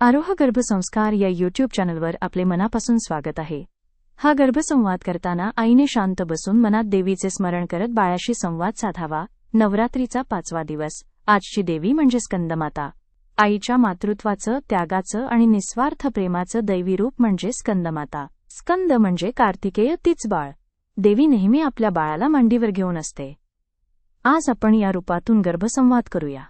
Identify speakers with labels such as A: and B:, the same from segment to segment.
A: आरोह गर्भसंस्कार या युट्यूब चॅनलवर आपले मनापासून स्वागत आहे. हा गर्भसंवाद करताना आईने शांत बसून मनात देवीचे स्मरण करत बाळाशी संवाद साधावा. नवरात्रीचा पाचवा दिवस. आजची देवी म्हणजे स्कंदमाता. आईच्या मातृत्वाचं त्यागाचं आणि निस्वार्थ प्रेमाचं दैवी रूप म्हणजे स्कंदमाता. स्कंद म्हणजे कार्तिकेय तीच बाळ. देवी नेहमी आपल्या बाळाला मांडीवर घेऊन असते. आज आपण या रूपातून गर्भसंवाद करूया.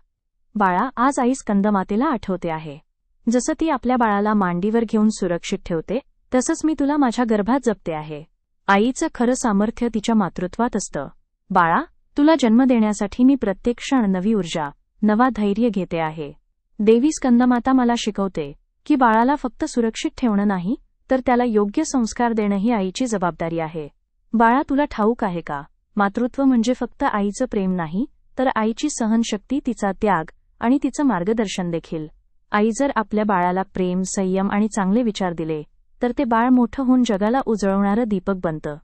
A: बाळा आज आई स्कंदमातेला आठवते आहे. जसं ती आपल्या बाळाला मांडीवर घेऊन सुरक्षित ठेवते तसंच मी तुला माझ्या गर्भात जपते आहे. आईचं खरं सामर्थ्य तिच्या मातृत्वात असतं. बाळा तुला जन्म देण्यासाठी मी प्रत्येक क्षण नवी ऊर्जा नवा धैर्य घेते आहे. देवी स्कंदमाता मला शिकवते की बाळाला फक्त सुरक्षित ठेवणं नाही तर त्याला योग्य संस्कार देणं ही आईची जबाबदारी आहे. बाळा तुला ठाऊक आहे का? मातृत्व म्हणजे फक्त आईचं प्रेम नाही तर आईची सहनशक्ती तिचा त्याग आणि तिचं मार्गदर्शन देखील. आई जर आपल्या बाळाला प्रेम संयम आणि चांगले विचार दिले तर ते बाळ मोठं होऊन जगाला उजळवणारं दीपक बनतं.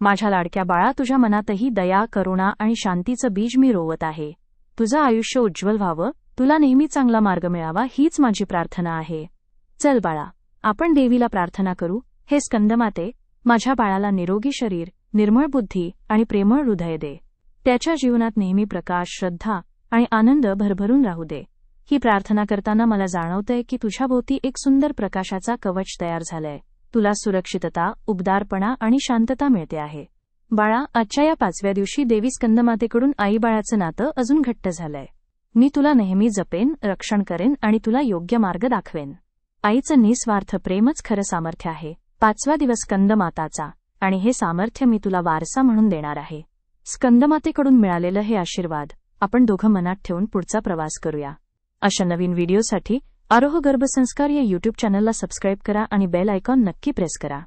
A: माझ्या लाडक्या बाळा तुझ्या मनातही दया करुणा आणि शांतीचं बीज मी रोवत आहे. तुझं आयुष्य उज्ज्वल व्हावं. तुला नेहमी चांगला मार्ग मिळावा हीच माझी प्रार्थना आहे. चल बाळा आपण देवीला प्रार्थना करू. हे स्कंदमाते माझ्या बाळाला निरोगी शरीर निर्मळ बुद्धी आणि प्रेमळ हृदय दे. त्याच्या जीवनात नेहमी प्रकाश श्रद्धा आणि आनंद भरभरून राहू दे. ही प्रार्थना करताना मला जाणवतंय की तुझ्याभोवती एक सुंदर प्रकाशाचा कवच तयार झालाय. तुला सुरक्षितता उबदारपणा आणि शांतता मिळते आहे. बाळा आजच्या या पाचव्या दिवशी देवी स्कंदमातेकडून आई बाळाचं नातं अजून घट्ट झालंय. मी तुला नेहमी जपेन रक्षण करेन आणि तुला योग्य मार्ग दाखवेन. आईचं निस्वार्थ प्रेमच खरं सामर्थ्य आहे. पाचवा दिवस स्कंदमाताचा आणि हे सामर्थ्य मी तुला वारसा म्हणून देणार आहे. स्कंदमातेकडून मिळालेलं हे आशीर्वाद आपण दोघं मनात ठेवून पुढचा प्रवास करूया. अशा नवीन व्हिडिओसाठी आरोह गर्भसंस्कार या यूट्यूब चॅनलला सबस्क्राईब करा आणि बेल आयकॉन नक्की प्रेस करा.